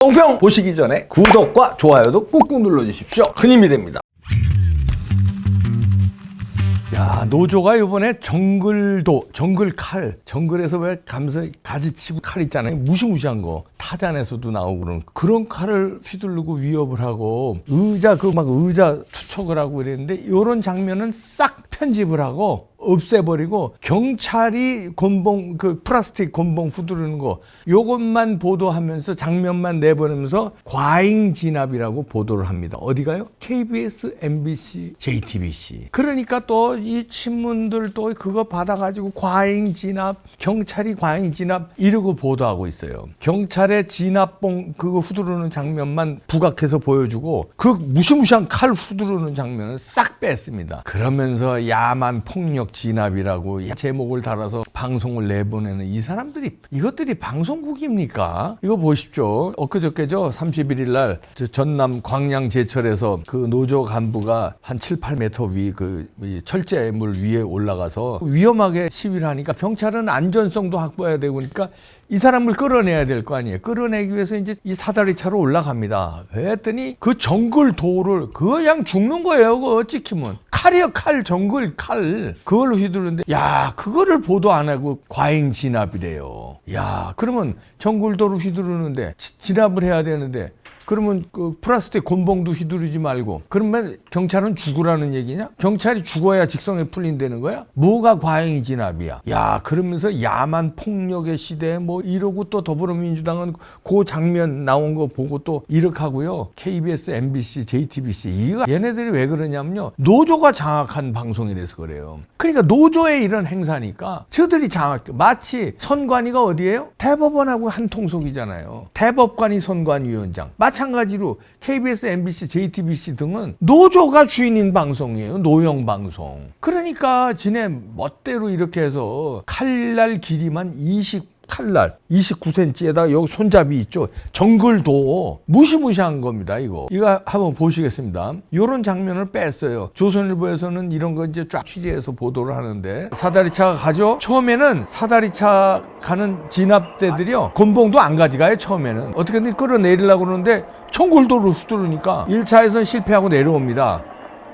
똥평 보시기 전에 구독과 좋아요도 꾹꾹 눌러주십시오. 큰 힘이 됩니다. 야 노조가 이번에 정글도 정글 칼 정글에서 왜 감서 가지 치고 칼 있잖아요 무시무시한 거 타잔에서도 나오고 그런 그런 칼을 휘두르고 위협을 하고 의자 그 막 의자 투척을 하고 그랬는데 이런 장면은 싹 편집을 하고 없애버리고 경찰이 곤봉 그 플라스틱 곤봉 후두르는 거 요것만 보도하면서 장면만 내보내면서 과잉 진압이라고 보도를 합니다. 어디가요? KBS, MBC, JTBC. 그러니까 또이 친문들 또 그거 받아가지고 과잉 진압, 경찰이 과잉 진압 이러고 보도하고 있어요. 경찰의 진압봉 그거 후두르는 장면만 부각해서 보여주고 그 무시무시한 칼 후두르는 장면을 싹 뺐습니다. 그러면서 야만 폭력 진압이라고 제목을 달아서 방송을 내보내는 이 사람들이 이것들이 방송국입니까? 이거 보십시오. 엊그저께죠. 31일 날저 전남 광양 제철에서 그 노조 간부가 한 7, 8m 위 그 철제물 위에 올라가서 위험하게 시위를 하니까 경찰은 안전성도 확보해야 되고 그러니까 이 사람을 끌어내야 될 거 아니에요. 끌어내기 위해서 이제 이 사다리 차로 올라갑니다. 했더니 그 정글 도를 그냥 죽는 거예요. 그거 찍히면 칼이요 칼 정글 칼 그 걸로 휘두르는데 야 그거를 보도 안 하고 과잉 진압이래요. 야 그러면 정글 도를 휘두르는데 지- 진압을 해야 되는데 그러면 그 플라스틱 곤봉도 휘두르지 말고 그러면 경찰은 죽으라는 얘기냐? 경찰이 죽어야 직성에 풀린다는 거야? 뭐가 과잉 진압이야? 야 그러면서 야만 폭력의 시대 뭐 이러고 또 더불어민주당은 그 장면 나온 거 보고 또 이렇게 하고요. KBS, MBC, JTBC 이거 얘네들이 왜 그러냐면요. 노조가 장악한 방송이라서 그래요. 그러니까 노조의 이런 행사니까 저들이 장악 마치 선관위가 어디예요? 대법원하고 한 통속이잖아요. 대법관이 선관위원장. 마 찬가지로 KBS, MBC, JTBC 등은 노조가 주인인 방송이에요. 노영 방송. 그러니까 지네 멋대로 이렇게 해서 칼날 길이만 20 칼날 29cm에다가 여기 손잡이 있죠. 정글도 무시무시한 겁니다. 이거 이거 한번 보시겠습니다. 이런 장면을 뺐어요. 조선일보에서는 이런 거 이제 쫙 취재해서 보도를 하는데 사다리차가 가죠. 처음에는 사다리차 가는 진압대들이요. 곤봉도 안 가져가요. 처음에는 어떻게든 끌어내리려고 그러는데 청골도를 휘두르니까 1차에선 실패하고 내려옵니다.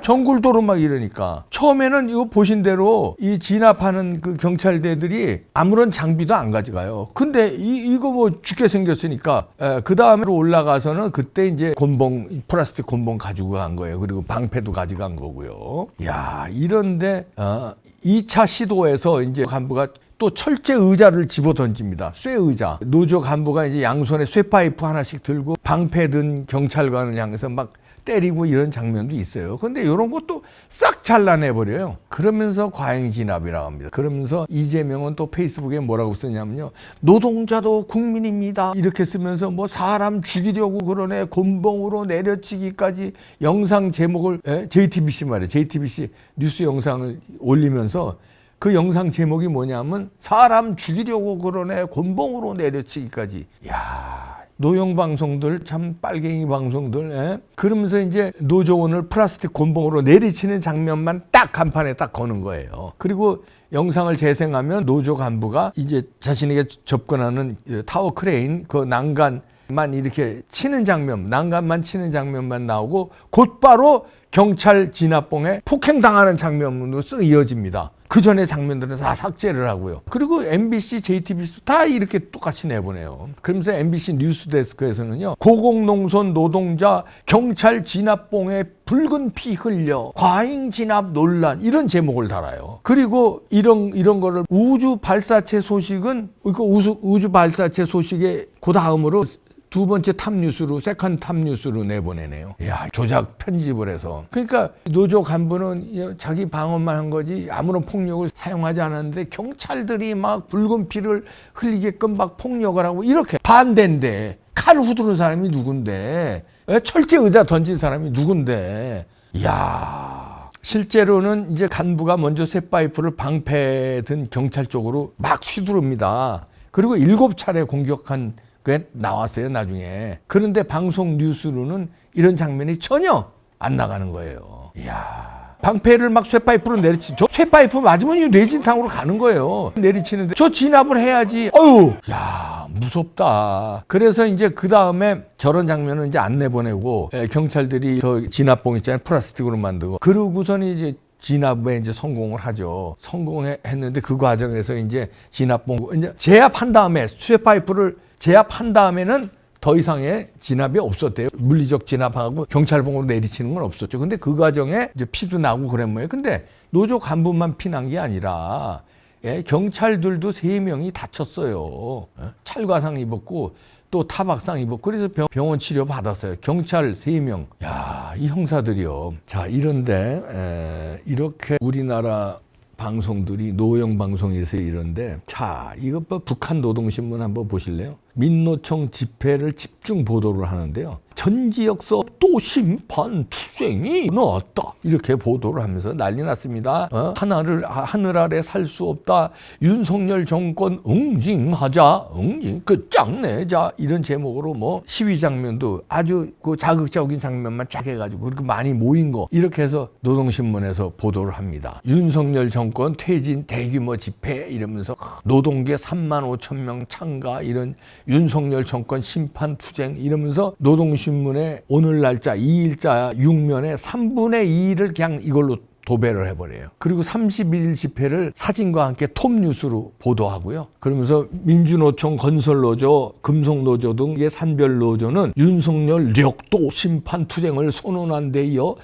정굴도로 막 이러니까 처음에는 이거 보신 대로 이 진압하는 그 경찰대들이 아무런 장비도 안 가져가요. 근데 이 이거 뭐 죽게 생겼으니까 그 다음으로 올라가서는 그때 이제 곤봉 플라스틱 곤봉 가지고 간 거예요. 그리고 방패도 가져간 거고요. 야 이런데 어, 2차 시도에서 이제 간부가 또 철제 의자를 집어 던집니다. 쇠 의자. 노조 간부가 이제 양손에 쇠 파이프 하나씩 들고 방패 든 경찰관을 향해서 막 때리고 이런 장면도 있어요. 근데 이런 것도 싹 잘라내버려요. 그러면서 과잉 진압이라고 합니다. 그러면서 이재명은 또 페이스북에 뭐라고 쓰냐면요. 노동자도 국민입니다. 이렇게 쓰면서 뭐 사람 죽이려고 그러네. 곤봉으로 내려치기까지 영상 제목을 에? JTBC 말이에요. JTBC 뉴스 영상을 올리면서 그 영상 제목이 뭐냐면 사람 죽이려고 그러네. 곤봉으로 내려치기까지. 야 노영 방송들 참 빨갱이 방송들 예? 그러면서 이제 노조원을 플라스틱 곤봉으로 내리치는 장면만 딱 간판에 딱 거는 거예요. 그리고 영상을 재생하면 노조 간부가 이제 자신에게 접근하는 타워 크레인 그 난간 만 이렇게 치는 장면, 난간만 치는 장면만 나오고 곧바로 경찰 진압봉에 폭행당하는 장면으로 쓱 이어집니다. 그 전에 장면들은 다 삭제를 하고요. 그리고 MBC, JTBC 다 이렇게 똑같이 내보내요. 그러면서 MBC 뉴스데스크에서는요. 고공농선 노동자 경찰 진압봉에 붉은 피 흘려 과잉 진압 논란 이런 제목을 달아요. 그리고 이런 이런 거를 우주 발사체 소식은 이거 우주, 우주 발사체 소식의 그 다음으로 두 번째 탑 뉴스로 세컨 탑 뉴스로 내보내네요. 야 조작 편집을 해서 그러니까 노조 간부는 자기 방어만 한 거지 아무런 폭력을 사용하지 않았는데 경찰들이 막 붉은 피를 흘리게끔 막 폭력을 하고 이렇게 반대인데 칼 후두른 사람이 누군데 에? 철제 의자 던진 사람이 누군데 야 실제로는 이제 간부가 먼저 쇠파이프를 방패 든 경찰 쪽으로 막 휘두릅니다. 그리고 일곱 차례 공격한 게 나왔어요 나중에. 그런데 방송 뉴스로는 이런 장면이 전혀 안 나가는 거예요. 이야. 방패를 막 쇠파이프로 내리치. 저 쇠파이프 맞으면 이 뇌진탕으로 가는 거예요. 내리치는데 저 진압을 해야지. 어유, 야 무섭다. 그래서 이제 그 다음에 저런 장면은 이제 안 내보내고 에, 경찰들이 저 진압봉 있잖아요. 플라스틱으로 만들고. 그러고선 이제 진압에 이제 성공을 하죠. 성공했는데 그 과정에서 이제 진압봉 이제 제압한 다음에 쇠파이프를 제압한 다음에는 더 이상의 진압이 없었대요. 물리적 진압하고 경찰봉으로 내리치는 건 없었죠. 근데 그 과정에 이제 피도 나고 그랬 뭐예요. 근데 노조 간부만 피난 게 아니라 예, 경찰들도 세 명이 다쳤어요. 예, 찰과상 입었고 또 타박상 입었고 그래서 병, 병원 치료 받았어요. 경찰 세 명. 야, 이 형사들이요. 자, 이런데 에, 이렇게 우리나라 방송들이 노영 방송에서 이런데 자 이것 뭐 북한 노동신문 한번 보실래요? 민노총 집회를 집중 보도를 하는데요. 전 지역서 또 심판 투쟁이 나왔다 이렇게 보도를 하면서 난리 났습니다. 어? 하늘을 하늘 아래 살 수 없다. 윤석열 정권 응징하자, 응징 끝장내자 이런 제목으로 뭐 시위 장면도 아주 그 자극적인 장면만 쫙 해가지고 그렇게 많이 모인 거 이렇게 해서 노동신문에서 보도를 합니다. 윤석열 정권 퇴진 대규모 집회 이러면서 노동계 3만 5천 명 참가 이런 윤석열 정권 심판 투쟁 이러면서 노동신 문의 오늘 날짜 2일자 6면에 3분의 2를 그냥 이걸로 도배를 해버려요. 그리고 31일 집회를 사진과 함께 톱뉴스로 보도하고요. 그러면서 민주노총, 건설노조, 금속노조 등의 산별노조는 윤석열 력도 심판 투쟁을 선언한 데 이어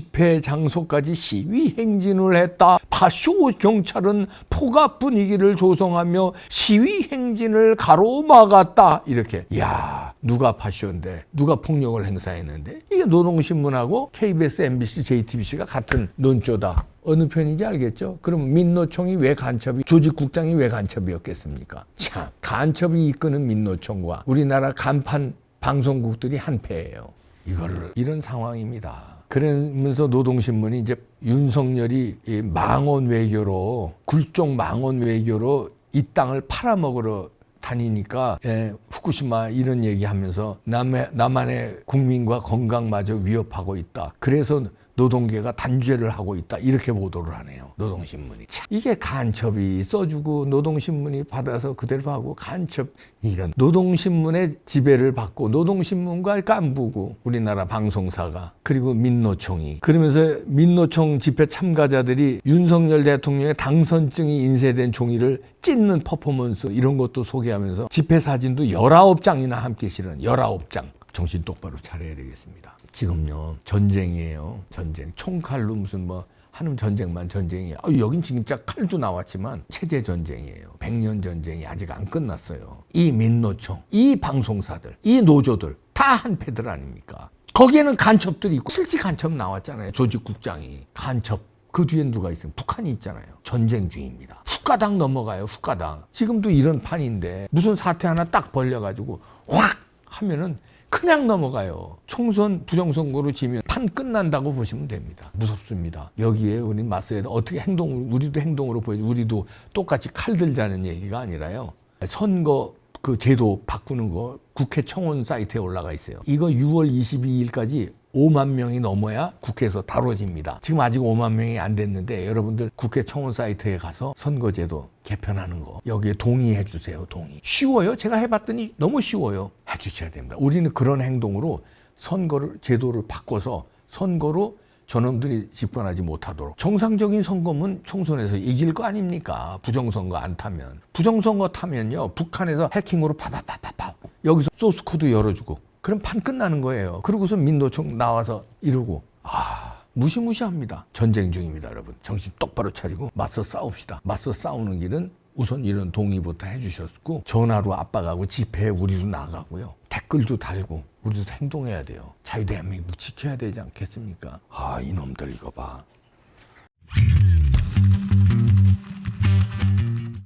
집회 장소까지 시위 행진을 했다. 파쇼 경찰은 포갑 분위기를 조성하며 시위 행진을 가로막았다. 이렇게. 야 누가 파쇼인데 누가 폭력을 행사했는데 이게 노동신문하고 KBS, MBC, JTBC가 같은 논조다. 어느 편인지 알겠죠? 그럼 민노총이 왜 간첩이 조직국장이 왜 간첩이었겠습니까? 참 간첩이 이끄는 민노총과 우리나라 간판 방송국들이 한패예요. 이거를 이런 상황입니다. 그러면서 노동신문이 이제 윤석열이 이 망원 외교로 굴종 망원 외교로 이 땅을 팔아먹으러 다니니까 예, 후쿠시마 이런 얘기하면서 남의 남한의 국민과 건강마저 위협하고 있다. 그래서 노동계가 단죄를 하고 있다. 이렇게 보도를 하네요. 노동신문이. 참, 이게 간첩이 써주고 노동신문이 받아서 그대로 하고 간첩. 이건 노동신문의 지배를 받고 노동신문과 깐부고 우리나라 방송사가 그리고 민노총이. 그러면서 민노총 집회 참가자들이 윤석열 대통령의 당선증이 인쇄된 종이를 찢는 퍼포먼스 이런 것도 소개하면서 집회 사진도 19장이나 함께 실은 19장. 정신 똑바로 차려야 되겠습니다. 지금요 전쟁이에요. 전쟁 총칼로 무슨 뭐 하는 전쟁만 전쟁이에요. 아, 여긴 진짜 칼도 나왔지만 체제 전쟁이에요. 백년 전쟁이 아직 안 끝났어요. 이 민노총, 이 방송사들, 이 노조들 다 한패들 아닙니까? 거기에는 간첩들이 있고 실제 간첩 나왔잖아요. 조직국장이 간첩. 그 뒤엔 누가 있어요? 북한이 있잖아요. 전쟁 중입니다. 훅가당 넘어가요. 훅가당. 지금도 이런 판인데 무슨 사태 하나 딱 벌려가지고 확 하면은 그냥 넘어가요. 총선 부정선거로 지면 판 끝난다고 보시면 됩니다. 무섭습니다. 여기에 우리 맞서야 돼. 어떻게 행동, 우리도 행동으로 보여줘. 우리도 똑같이 칼 들자는 얘기가 아니라요. 선거 그 제도 바꾸는 거 국회 청원 사이트에 올라가 있어요. 이거 6월 22일까지 5만 명이 넘어야 국회에서 다뤄집니다. 지금 아직 5만 명이 안 됐는데 여러분들 국회 청원 사이트에 가서 선거제도 개편하는 거 여기에 동의해 주세요. 동의. 쉬워요. 제가 해봤더니 너무 쉬워요. 해 주셔야 됩니다. 우리는 그런 행동으로 선거를 제도를 바꿔서 선거로 저놈들이 집권하지 못하도록 정상적인 선거면 총선에서 이길 거 아닙니까? 부정선거 안 타면 부정선거 타면요 북한에서 해킹으로 파파파파파 여기서 소스 코드 열어주고 그럼 판 끝나는 거예요. 그러고서 민노총 나와서 이러고 아 무시무시합니다. 전쟁 중입니다, 여러분. 정신 똑바로 차리고 맞서 싸웁시다. 맞서 싸우는 길은 우선 이런 동의부터 해주셨고 전화로 압박하고 집회에 우리도 나가고요. 댓글도 달고 우리도 행동해야 돼요. 자유대한민국 지켜야 되지 않겠습니까? 아 이놈들 이거 봐.